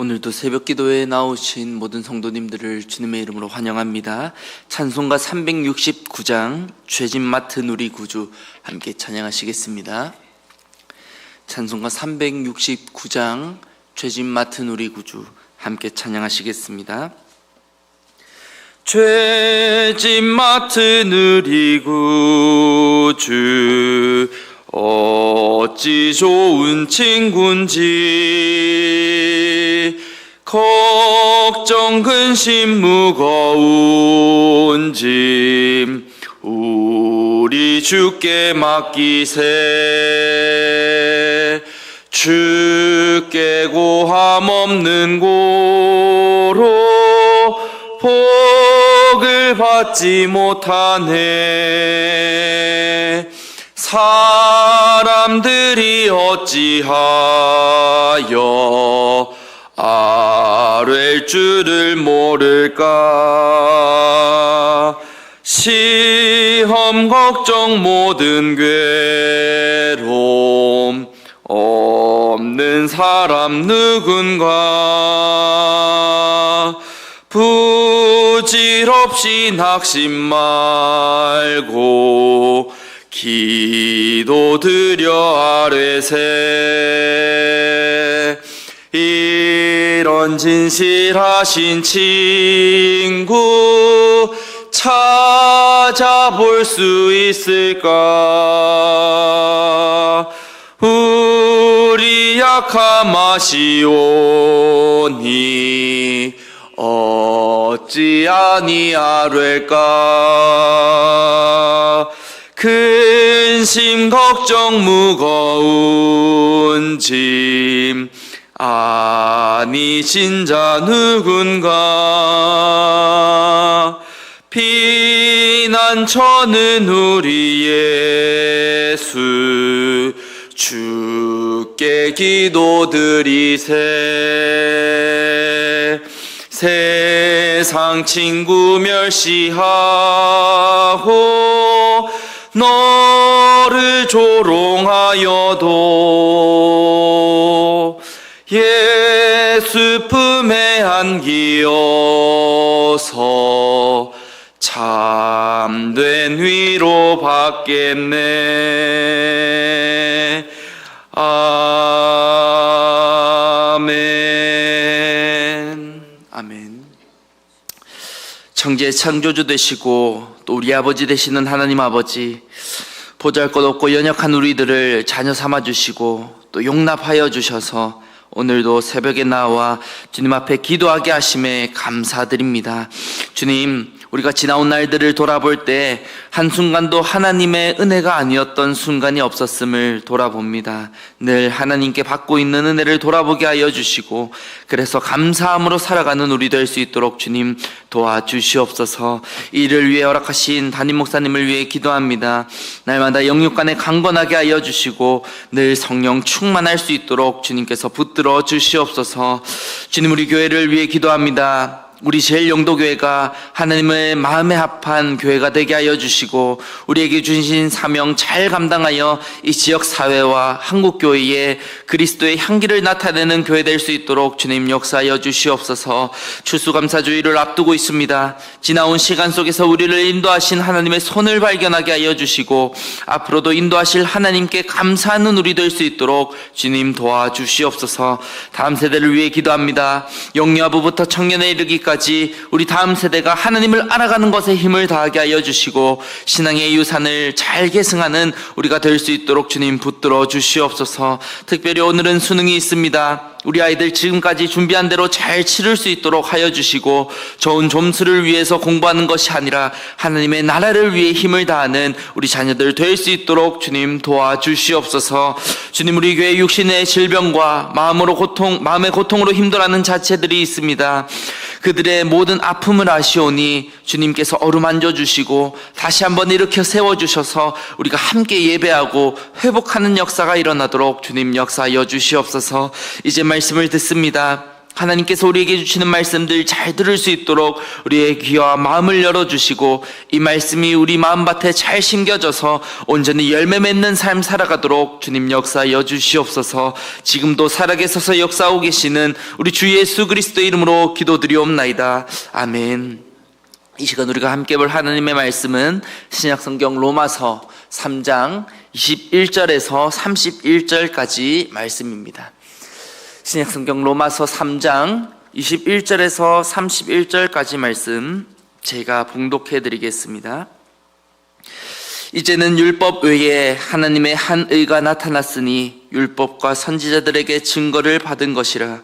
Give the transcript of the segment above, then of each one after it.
오늘도 새벽 기도에 나오신 모든 성도님들을 주님의 이름으로 환영합니다. 찬송가 369장 죄진 맡은 우리 구주 함께 찬양하시겠습니다. 찬송가 369장 죄진 맡은 우리 구주 함께 찬양하시겠습니다. 죄진 맡은 우리 구주 어찌 좋은 친군지 걱정 근심 무거운 짐. 우리 주께 맡기세. 주께 고함 없는 고로 복을 받지 못하네. 사람들이 어찌하여 아뢰 줄을 모를까? 시험 걱정 모든 괴로움 없는 사람 누군가? 부질없이 낙심 말고 기도 드려 아뢰세. 이 런 진실하신 친구 찾아볼 수 있을까? 우리 약함 아시오니 어찌 아니하될까? 근심 걱정 무거운 짐 아니신 자 누군가? 피난처는 우리 예수 주께 기도드리세. 세상 친구 멸시하고 너를 조롱하여도 예수 품에 안기어서 참된 위로 받겠네. 아멘. 아멘. 청지의 창조주 되시고 또 우리 아버지 되시는 하나님 아버지 보잘 것 없고 연약한 우리들을 자녀 삼아 주시고 또 용납하여 주셔서 오늘도 새벽에 나와 주님 앞에 기도하게 하심에 감사드립니다. 주님, 우리가 지나온 날들을 돌아볼 때 한순간도 하나님의 은혜가 아니었던 순간이 없었음을 돌아봅니다. 늘 하나님께 받고 있는 은혜를 돌아보게 하여 주시고 그래서 감사함으로 살아가는 우리 될 수 있도록 주님 도와주시옵소서 이를 위해 허락하신 담임 목사님을 위해 기도합니다. 날마다 영육간에 강건하게 하여 주시고 늘 성령 충만할 수 있도록 주님께서 붙들어 주시옵소서 주님 우리 교회를 위해 기도합니다. 우리 제일 영도교회가 하나님의 마음에 합한 교회가 되게 하여 주시고 우리에게 주신 사명 잘 감당하여 이 지역 사회와 한국 교회에 그리스도의 향기를 나타내는 교회 될 수 있도록 주님 역사하여 주시옵소서. 추수감사주의를 앞두고 있습니다. 지나온 시간 속에서 우리를 인도하신 하나님의 손을 발견하게 하여 주시고 앞으로도 인도하실 하나님께 감사하는 우리 될 수 있도록 주님 도와주시옵소서. 다음 세대를 위해 기도합니다. 영유아부부터 청년에 이르기까지 때까지 우리 다음 세대가 하나님을 알아가는 것에 힘을 다하게 하여 주시고 신앙의 유산을 잘 계승하는 우리가 될 수 있도록 주님 붙들어 주시옵소서. 특별히 오늘은 수능이 있습니다. 우리 아이들 지금까지 준비한 대로 잘 치를 수 있도록 하여 주시고 좋은 점수를 위해서 공부하는 것이 아니라 하나님의 나라를 위해 힘을 다하는 우리 자녀들 될 수 있도록 주님 도와주시옵소서. 주님 우리 교회 육신의 질병과 마음으로 고통 마음의 고통으로 힘들어하는 자체들이 있습니다. 그들의 모든 아픔을 아시오니 주님께서 어루만져 주시고 다시 한번 일으켜 세워 주셔서 우리가 함께 예배하고 회복하는 역사가 일어나도록 주님 역사하여 주시옵소서. 이제 말씀을 듣습니다. 하나님께서 우리에게 주시는 말씀들 잘 들을 수 있도록 우리의 귀와 마음을 열어주시고 이 말씀이 우리 마음밭에 잘 심겨져서 온전히 열매 맺는 삶 살아가도록 주님 역사여 주시옵소서 지금도 살아계셔서 역사하고 계시는 우리 주 예수 그리스도 이름으로 기도드리옵나이다. 아멘. 이 시간 우리가 함께 볼 하나님의 말씀은 신약성경 로마서 3장 21절에서 31절까지 말씀입니다. 신약 성경 로마서 3장 21절에서 31절까지 말씀 제가 봉독해 드리겠습니다. 이제는 율법 외에 하나님의 한 의가 나타났으니 율법과 선지자들에게 증거를 받은 것이라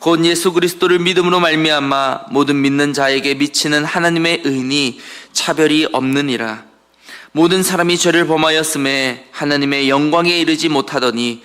곧 예수 그리스도를 믿음으로 말미암아 모든 믿는 자에게 미치는 하나님의 의니 차별이 없느니라 모든 사람이 죄를 범하였음에 하나님의 영광에 이르지 못하더니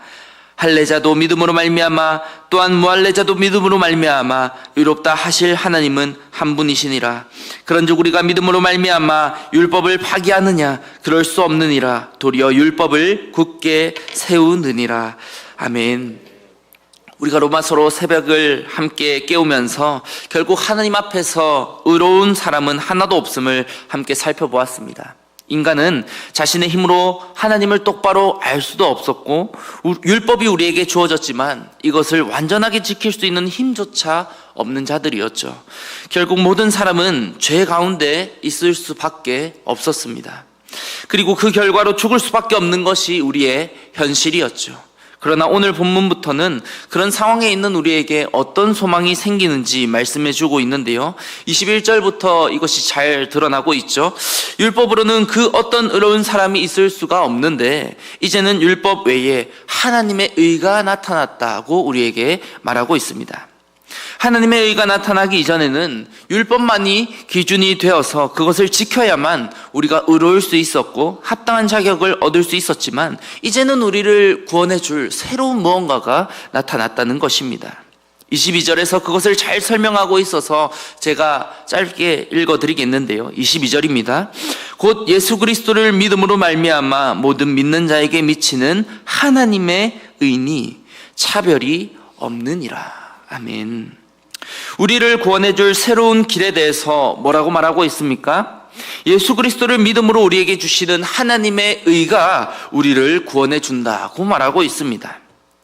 할례자도 믿음으로 말미암아 또한 무할례자도 믿음으로 말미암아 의롭다 하실 하나님은 한 분이시니라. 그런즉 우리가 믿음으로 말미암아 율법을 파기하느냐 그럴 수 없느니라. 도리어 율법을 굳게 세우느니라. 아멘. 우리가 로마서로 새벽을 함께 깨우면서 결국 하나님 앞에서 의로운 사람은 하나도 없음을 함께 살펴보았습니다. 인간은 자신의 힘으로 하나님을 똑바로 알 수도 없었고 우- 율법이 우리에게 주어졌지만 이것을 완전하게 지킬 수 있는 힘조차 없는 자들이었죠. 결국 모든 사람은 죄 가운데 있을 수밖에 없었습니다. 그리고 그 결과로 죽을 수밖에 없는 것이 우리의 현실이었죠. 그러나 오늘 본문부터는 그런 상황에 있는 우리에게 어떤 소망이 생기는지 말씀해 주고 있는데요. 21절부터 이것이 잘 드러나고 있죠. 율법으로는 그 어떤 의로운 사람이 있을 수가 없는데 이제는 율법 외에 하나님의 의가 나타났다고 우리에게 말하고 있습니다. 하나님의 의가 나타나기 이전에는 율법만이 기준이 되어서 그것을 지켜야만 우리가 의로울 수 있었고 합당한 자격을 얻을 수 있었지만 이제는 우리를 구원해 줄 새로운 무언가가 나타났다는 것입니다. 22절에서 그것을 잘 설명하고 있어서 제가 짧게 읽어 드리겠는데요. 22절입니다. 곧 예수 그리스도를 믿음으로 말미암아 모든 믿는 자에게 미치는 하나님의 의니 차별이 없느니라. 아멘. 우리를 구원해 줄 새로운 길에 대해서 뭐라고 말하고 있습니까? 예수 그리스도를 믿음으로 우리에게 주시는 하나님의 의가 우리를 구원해 준다고 말하고 있습니다.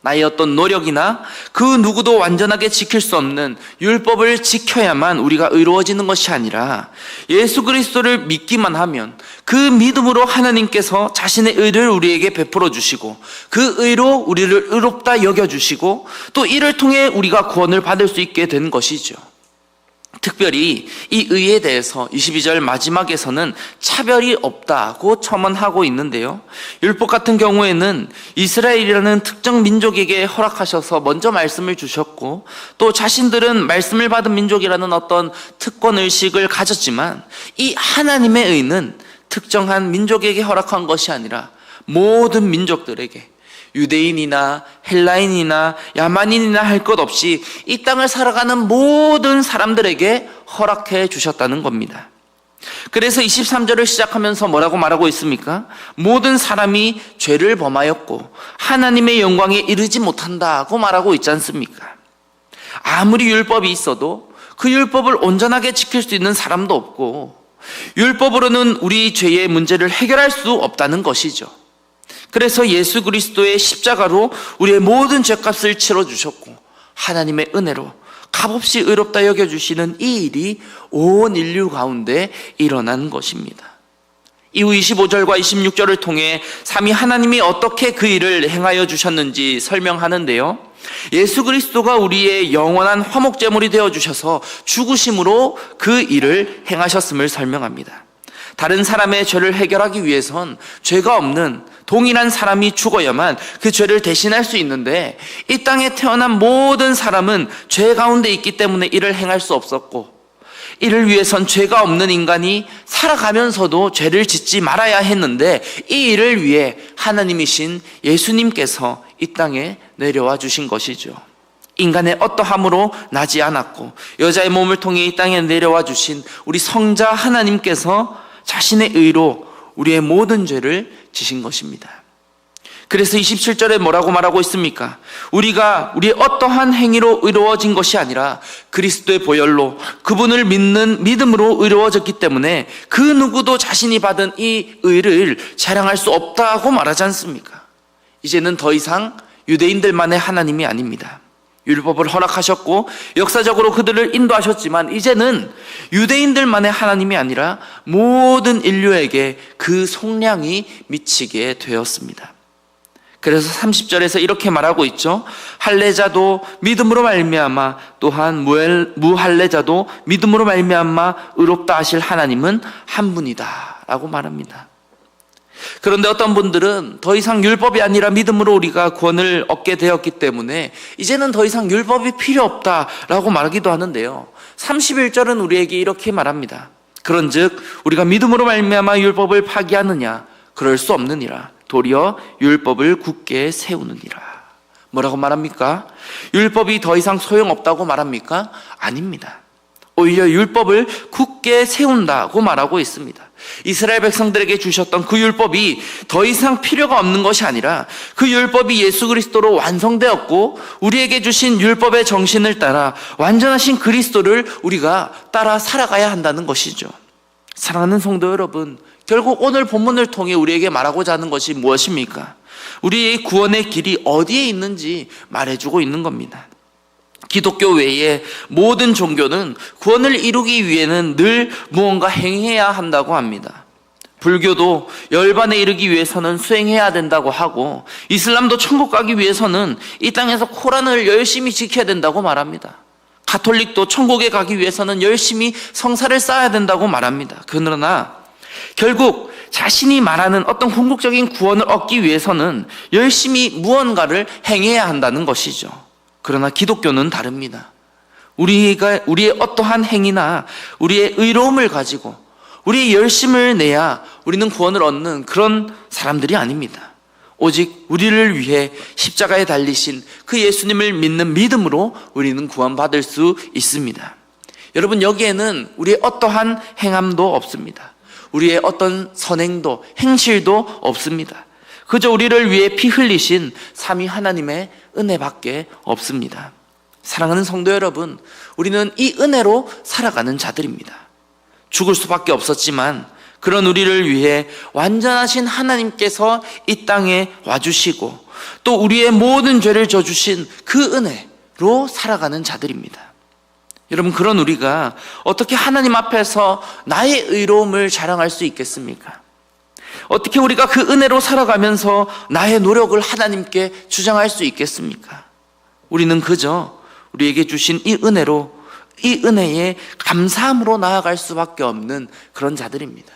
나의 어떤 노력이나 그 누구도 완전하게 지킬 수 없는 율법을 지켜야만 우리가 의로워지는 것이 아니라 예수 그리스도를 믿기만 하면 그 믿음으로 하나님께서 자신의 의를 우리에게 베풀어 주시고 그 의로 우리를 의롭다 여겨 주시고 또 이를 통해 우리가 구원을 받을 수 있게 된 것이죠. 특별히 이 의에 대해서 22절 마지막에서는 차별이 없다고 첨언하고 있는데요. 율법 같은 경우에는 이스라엘이라는 특정 민족에게 허락하셔서 먼저 말씀을 주셨고 또 자신들은 말씀을 받은 민족이라는 어떤 특권 의식을 가졌지만 이 하나님의 의는 특정한 민족에게 허락한 것이 아니라 모든 민족들에게 유대인이나 헬라인이나 야만인이나 할 것 없이 이 땅을 살아가는 모든 사람들에게 허락해 주셨다는 겁니다. 그래서 23절을 시작하면서 뭐라고 말하고 있습니까? 모든 사람이 죄를 범하였고 하나님의 영광에 이르지 못한다고 말하고 있지 않습니까? 아무리 율법이 있어도 그 율법을 온전하게 지킬 수 있는 사람도 없고 율법으로는 우리 죄의 문제를 해결할 수 없다는 것이죠. 그래서 예수 그리스도의 십자가로 우리의 모든 죄값을 치러 주셨고 하나님의 은혜로 값없이 의롭다 여겨 주시는 이 일이 온 인류 가운데 일어난 것입니다. 이후 25절과 26절을 통해 삼위 하나님이 어떻게 그 일을 행하여 주셨는지 설명하는데요. 예수 그리스도가 우리의 영원한 화목제물이 되어 주셔서 죽으심으로 그 일을 행하셨음을 설명합니다. 다른 사람의 죄를 해결하기 위해선 죄가 없는 동일한 사람이 죽어야만 그 죄를 대신할 수 있는데 이 땅에 태어난 모든 사람은 죄 가운데 있기 때문에 이를 행할 수 없었고 이를 위해선 죄가 없는 인간이 살아가면서도 죄를 짓지 말아야 했는데 이 일을 위해 하나님이신 예수님께서 이 땅에 내려와 주신 것이죠. 인간의 어떠함으로 나지 않았고 여자의 몸을 통해 이 땅에 내려와 주신 우리 성자 하나님께서 자신의 의로 우리의 모든 죄를 지신 것입니다. 그래서 27절에 뭐라고 말하고 있습니까? 우리가 우리의 어떠한 행위로 의로워진 것이 아니라 그리스도의 보혈로 그분을 믿는 믿음으로 의로워졌기 때문에 그 누구도 자신이 받은 이 의를 자랑할 수 없다고 말하지 않습니까? 이제는 더 이상 유대인들만의 하나님이 아닙니다. 율법을 허락하셨고 역사적으로 그들을 인도하셨지만 이제는 유대인들만의 하나님이 아니라 모든 인류에게 그 속량이 미치게 되었습니다. 그래서 30절에서 이렇게 말하고 있죠. 할례자도 믿음으로 말미암아 또한 무할례자도 믿음으로 말미암아 의롭다 하실 하나님은 한 분이다라고 말합니다. 그런데 어떤 분들은 더 이상 율법이 아니라 믿음으로 우리가 구원을 얻게 되었기 때문에 이제는 더 이상 율법이 필요 없다라고 말하기도 하는데요. 31절은 우리에게 이렇게 말합니다. 그런즉 우리가 믿음으로 말미암아 율법을 파기하느냐 그럴 수 없느니라. 도리어 율법을 굳게 세우느니라. 뭐라고 말합니까? 율법이 더 이상 소용없다고 말합니까? 아닙니다. 오히려 율법을 굳게 세운다고 말하고 있습니다. 이스라엘 백성들에게 주셨던 그 율법이 더 이상 필요가 없는 것이 아니라 그 율법이 예수 그리스도로 완성되었고 우리에게 주신 율법의 정신을 따라 완전하신 그리스도를 우리가 따라 살아가야 한다는 것이죠. 사랑하는 성도 여러분, 결국 오늘 본문을 통해 우리에게 말하고자 하는 것이 무엇입니까? 우리의 구원의 길이 어디에 있는지 말해주고 있는 겁니다. 기독교 외에 모든 종교는 구원을 이루기 위해는 늘 무언가 행해야 한다고 합니다. 불교도 열반에 이르기 위해서는 수행해야 된다고 하고 이슬람도 천국 가기 위해서는 이 땅에서 코란을 열심히 지켜야 된다고 말합니다. 가톨릭도 천국에 가기 위해서는 열심히 성사를 쌓아야 된다고 말합니다. 그러나 결국 자신이 말하는 어떤 궁극적인 구원을 얻기 위해서는 열심히 무언가를 행해야 한다는 것이죠. 그러나 기독교는 다릅니다. 우리가 우리의 어떠한 행위나 우리의 의로움을 가지고 우리의 열심을 내야 우리는 구원을 얻는 그런 사람들이 아닙니다. 오직 우리를 위해 십자가에 달리신 그 예수님을 믿는 믿음으로 우리는 구원받을 수 있습니다. 여러분, 여기에는 우리의 어떠한 행함도 없습니다. 우리의 어떤 선행도, 행실도 없습니다. 그저 우리를 위해 피 흘리신 삼위 하나님의 은혜밖에 없습니다. 사랑하는 성도 여러분, 우리는 이 은혜로 살아가는 자들입니다. 죽을 수밖에 없었지만 그런 우리를 위해 완전하신 하나님께서 이 땅에 와주시고 또 우리의 모든 죄를 져주신 그 은혜로 살아가는 자들입니다. 여러분, 그런 우리가 어떻게 하나님 앞에서 나의 의로움을 자랑할 수 있겠습니까? 어떻게 우리가 그 은혜로 살아가면서 나의 노력을 하나님께 주장할 수 있겠습니까? 우리는 그저 우리에게 주신 이 은혜로 이 은혜에 감사함으로 나아갈 수밖에 없는 그런 자들입니다.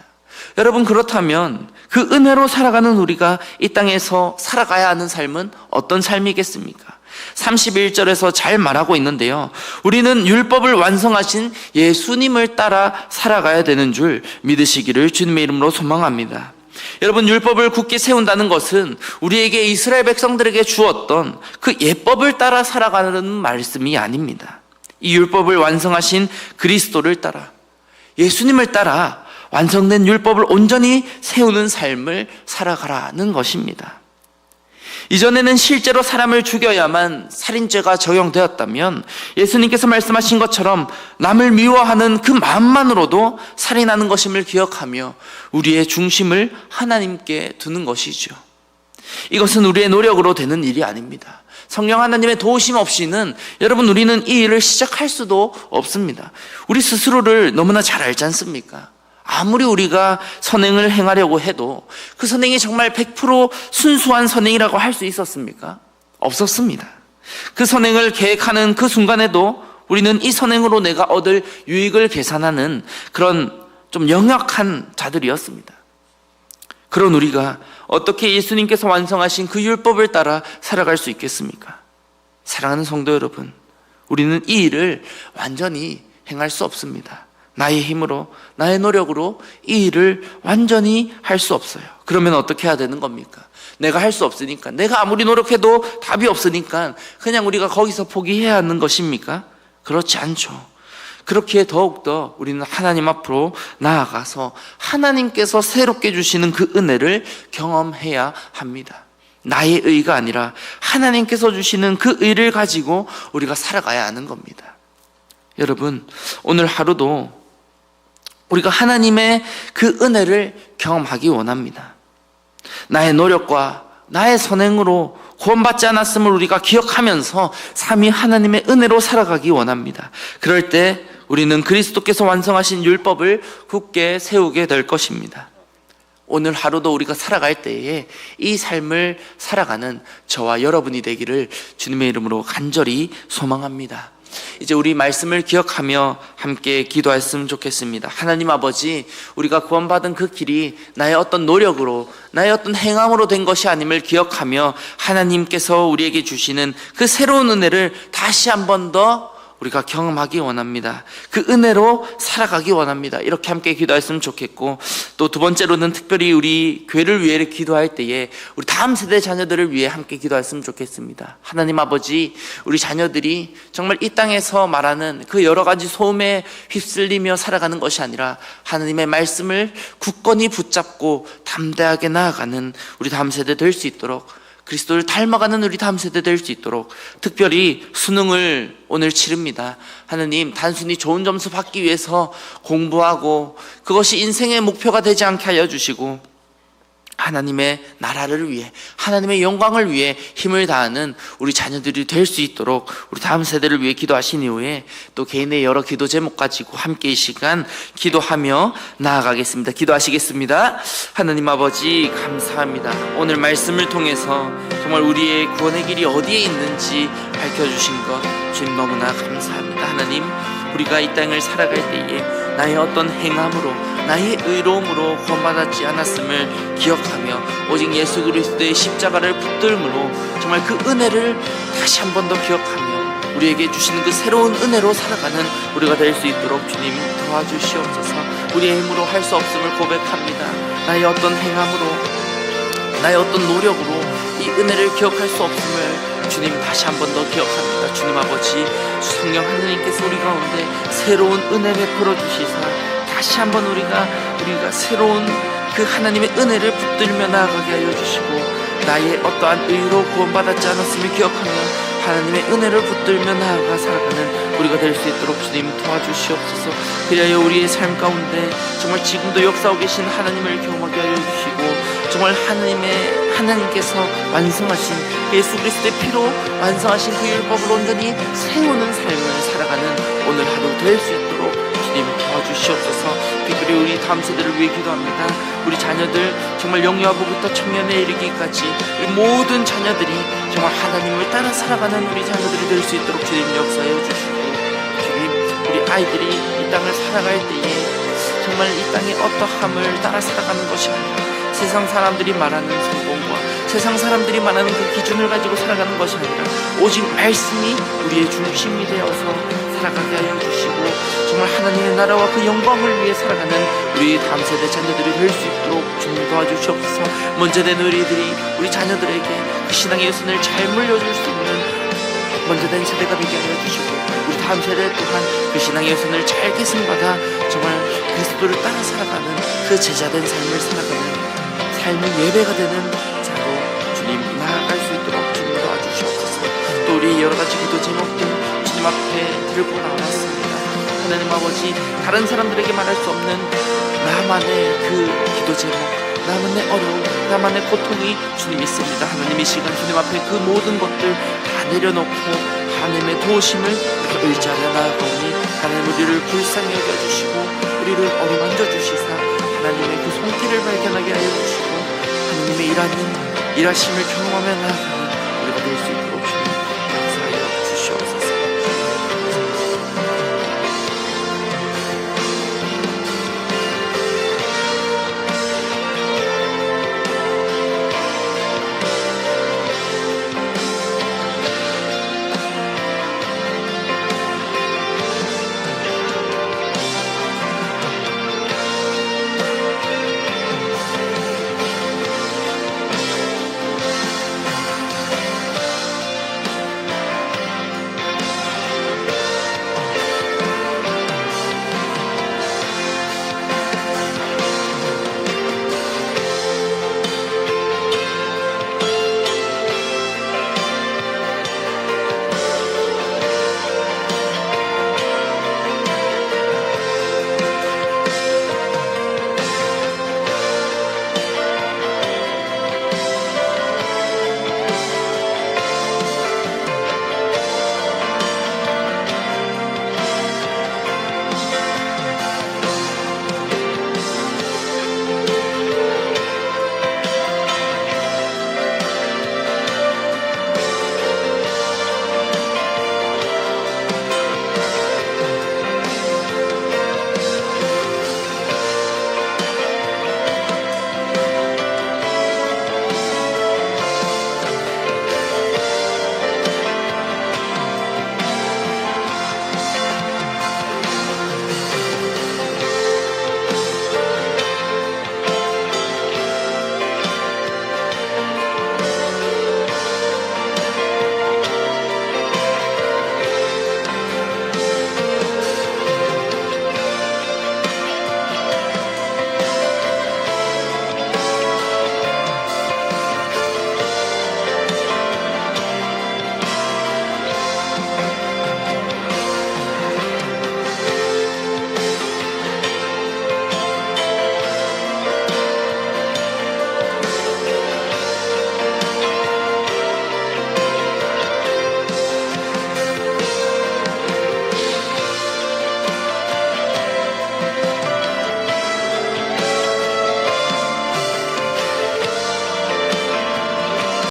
여러분 그렇다면 그 은혜로 살아가는 우리가 이 땅에서 살아가야 하는 삶은 어떤 삶이겠습니까? 31절에서 잘 말하고 있는데요. 우리는 율법을 완성하신 예수님을 따라 살아가야 되는 줄 믿으시기를 주님의 이름으로 소망합니다. 여러분 율법을 굳게 세운다는 것은 우리에게 이스라엘 백성들에게 주었던 그 예법을 따라 살아가는 말씀이 아닙니다. 이 율법을 완성하신 그리스도를 따라 예수님을 따라 완성된 율법을 온전히 세우는 삶을 살아가라는 것입니다. 이전에는 실제로 사람을 죽여야만 살인죄가 적용되었다면 예수님께서 말씀하신 것처럼 남을 미워하는 그 마음만으로도 살인하는 것임을 기억하며 우리의 중심을 하나님께 두는 것이죠. 이것은 우리의 노력으로 되는 일이 아닙니다. 성령 하나님의 도우심 없이는 여러분 우리는 이 일을 시작할 수도 없습니다. 우리 스스로를 너무나 잘 알지 않습니까? 아무리 우리가 선행을 행하려고 해도 그 선행이 정말 100% 순수한 선행이라고 할 수 있었습니까? 없었습니다. 그 선행을 계획하는 그 순간에도 우리는 이 선행으로 내가 얻을 유익을 계산하는 그런 좀 영약한 자들이었습니다. 그런 우리가 어떻게 예수님께서 완성하신 그 율법을 따라 살아갈 수 있겠습니까? 사랑하는 성도 여러분, 우리는 이 일을 완전히 행할 수 없습니다. 나의 힘으로, 나의 노력으로 이 일을 완전히 할 수 없어요. 그러면 어떻게 해야 되는 겁니까? 내가 할 수 없으니까, 내가 아무리 노력해도 답이 없으니까 그냥 우리가 거기서 포기해야 하는 것입니까? 그렇지 않죠. 그렇게 더욱더 우리는 하나님 앞으로 나아가서 하나님께서 새롭게 주시는 그 은혜를 경험해야 합니다. 나의 의가 아니라 하나님께서 주시는 그 의를 가지고 우리가 살아가야 하는 겁니다. 여러분, 오늘 하루도 우리가 하나님의 그 은혜를 경험하기 원합니다. 나의 노력과 나의 선행으로 구원받지 않았음을 우리가 기억하면서 삼위 하나님의 은혜로 살아가기 원합니다. 그럴 때 우리는 그리스도께서 완성하신 율법을 굳게 세우게 될 것입니다. 오늘 하루도 우리가 살아갈 때에 이 삶을 살아가는 저와 여러분이 되기를 주님의 이름으로 간절히 소망합니다. 이제 우리 말씀을 기억하며 함께 기도했으면 좋겠습니다. 하나님 아버지, 우리가 구원받은 그 길이 나의 어떤 노력으로, 나의 어떤 행함으로 된 것이 아님을 기억하며 하나님께서 우리에게 주시는 그 새로운 은혜를 다시 한 번 더 우리가 경험하기 원합니다. 그 은혜로 살아가기 원합니다. 이렇게 함께 기도했으면 좋겠고 또 두 번째로는 특별히 우리 교회를 위해 기도할 때에 우리 다음 세대 자녀들을 위해 함께 기도했으면 좋겠습니다. 하나님 아버지, 우리 자녀들이 정말 이 땅에서 말하는 그 여러 가지 소음에 휩쓸리며 살아가는 것이 아니라 하나님의 말씀을 굳건히 붙잡고 담대하게 나아가는 우리 다음 세대 될 수 있도록 그리스도를 닮아가는 우리 다음 세대 될 수 있도록 특별히 수능을 오늘 치릅니다. 하느님, 단순히 좋은 점수 받기 위해서 공부하고 그것이 인생의 목표가 되지 않게 하여 주시고 하나님의 나라를 위해 하나님의 영광을 위해 힘을 다하는 우리 자녀들이 될 수 있도록 우리 다음 세대를 위해 기도하신 이후에 또 개인의 여러 기도 제목 가지고 함께 이 시간 기도하며 나아가겠습니다. 기도하시겠습니다. 하나님 아버지 감사합니다. 오늘 말씀을 통해서 정말 우리의 구원의 길이 어디에 있는지 밝혀주신 것 주님 너무나 감사합니다. 하나님 우리가 이 땅을 살아갈 때에 나의 어떤 행함으로 나의 의로움으로 구원받았지 않았음을 기억하며 오직 예수 그리스도의 십자가를 붙들므로 정말 그 은혜를 다시 한 번 더 기억하며 우리에게 주시는 그 새로운 은혜로 살아가는 우리가 될 수 있도록 주님 도와주시옵소서. 우리의 힘으로 할 수 없음을 고백합니다. 나의 어떤 행함으로 나의 어떤 노력으로 이 은혜를 기억할 수 없음을 주님 다시 한 번 더 기억합니다. 주님 아버지 성령 하느님께서 우리 가운데 새로운 은혜 베풀어 주시사. 다시 한 번 우리가 우리가 새로운 그 하나님의 은혜를 붙들며 나아가게 하여 주시고 나의 어떠한 의로 구원받았지 않았음을 기억하며 하나님의 은혜를 붙들며 나아가 살아가는 우리가 될 수 있도록 주님 도와주시옵소서. 그리하여 우리의 삶 가운데 정말 지금도 역사하고 계신 하나님을 경험하게 하여 주시고 정말 하나님의 하나님께서 완성하신 예수 그리스도의 피로 완성하신 그 율법을 온전히 세우는 삶을 살아가는 오늘 하루 될 수 있도록 주님 도와주시옵소서. 특별히 우리 다음 세대를 위해 기도합니다. 우리 자녀들 정말 영유아부부터 청년에 이르기까지 모든 자녀들이 정말 하나님을 따라 살아가는 우리 자녀들이 될 수 있도록 주님 역사해 주시고 주님 우리 아이들이 이 땅을 살아갈 때에 정말 이 땅의 어떠함을 따라 살아가는 것이 아니라 세상 사람들이 말하는 성공과 세상 사람들이 말하는 그 기준을 가지고 살아가는 것이 아니라 오직 말씀이 우리의 중심이 되어서 살아가게 하여 주시고 정말 하나님의 나라와 그 영광을 위해 살아가는 우리 다음 세대 자녀들이 될 수 있도록 주님 도와주시옵소서. 먼저 된 우리들이 우리 자녀들에게 그 신앙의 유선을 잘 물려줄 수 있는 먼저 된 세대가 되게 하여 주시고 우리 다음 세대 또한 그 신앙의 유선을 잘 계승받아 정말 그리스도를 따라 살아가는 그 제자된 삶을 살아가는 삶의 예배가 되는 자로 주님 나아갈 수 있도록 주님 도와주시옵소서. 또 우리 여러 가지 기도 제목들 주님 앞에 들고 나왔습니다. 하나님 아버지 다른 사람들에게 말할 수 없는 나만의 그 기도 제목 나만의 어려움, 나만의 고통이 주님 있습니다. 하나님 이 시간 주님 앞에 그 모든 것들 다 내려놓고 하나님의 도우심을 그 의지하며 나아가니 하나님 우리를 불쌍히 여겨주시고 우리를 어루만져 주시사 하나님의 그 손길을 발견하게 하여 주시고 하나님의 일하는 일하심을 경험하며 나아가는 우리가 될 수 있도록